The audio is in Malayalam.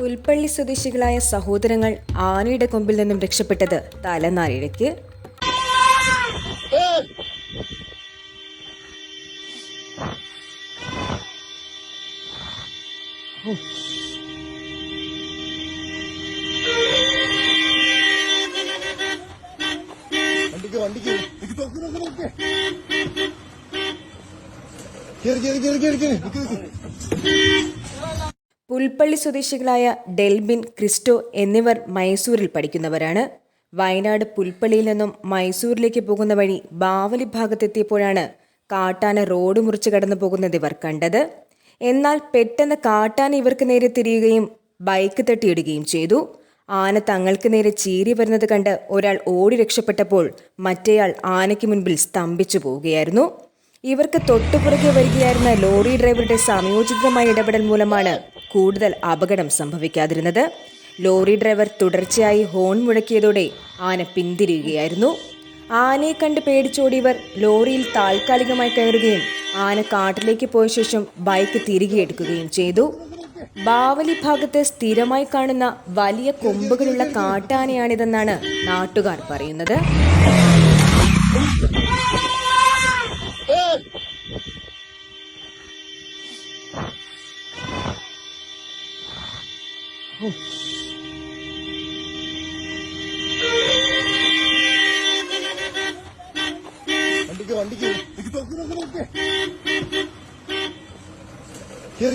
പുൽപ്പള്ളി സ്വദേശികളായ സഹോദരങ്ങൾ ആനയുടെ കൊമ്പിൽ നിന്നും രക്ഷപ്പെട്ടത് തലനാരിഴയ്ക്ക്. വണ്ടിക്ക് വണ്ടിക്ക്. കേറി കേറി കേറി കേറി കേറി. പുൽപ്പള്ളി സ്വദേശികളായ ഡെൽബിൻ ക്രിസ്റ്റോ എന്നിവർ മൈസൂരിൽ പഠിക്കുന്നവരാണ്. വയനാട് പുൽപ്പള്ളിയിൽ നിന്നും മൈസൂരിലേക്ക് പോകുന്ന വഴി ബാവലി ഭാഗത്തെത്തിയപ്പോഴാണ് കാട്ടാന റോഡ് മുറിച്ച് കടന്നു പോകുന്നത് ഇവർ കണ്ടത്. എന്നാൽ പെട്ടെന്ന് കാട്ടാന ഇവർക്ക് നേരെ തിരിയുകയും ബൈക്ക് തട്ടിയിടുകയും ചെയ്തു. ആന തങ്ങൾക്ക് നേരെ ചീറി വരുന്നത് കണ്ട് ഒരാൾ ഓടി രക്ഷപ്പെട്ടപ്പോൾ മറ്റേയാൾ ആനയ്ക്ക് മുൻപിൽ സ്തംഭിച്ചു പോവുകയായിരുന്നു. ഇവർക്ക് തൊട്ടുപുറകെ വരികയായിരുന്ന ലോറി ഡ്രൈവറുടെ സംയോജിതമായ ഇടപെടൽ മൂലമാണ് കൂടുതൽ അപകടം സംഭവിക്കാതിരുന്നത്. ലോറി ഡ്രൈവർ തുടർച്ചയായി ഹോൺ മുഴക്കിയതോടെ ആന പിന്തിരിയുകയായിരുന്നു. ആനയെ കണ്ട് പേടിച്ചോടിയവർ ലോറിയിൽ താൽക്കാലികമായി കയറുകയും ആന കാട്ടിലേക്ക് പോയ ശേഷം ബൈക്ക് തിരികെ എടുക്കുകയും ചെയ്തു. ബാവലി ഭാഗത്ത് സ്ഥിരമായി കാണുന്ന വലിയ കൊമ്പുകളുള്ള കാട്ടാനയാണിതെന്നാണ് നാട്ടുകാർ പറയുന്നത്. വണ്ടിക്ക് വണ്ടിക്ക്. നിക്ക് തോക്ക് നോക്ക് നോക്ക്. കേറി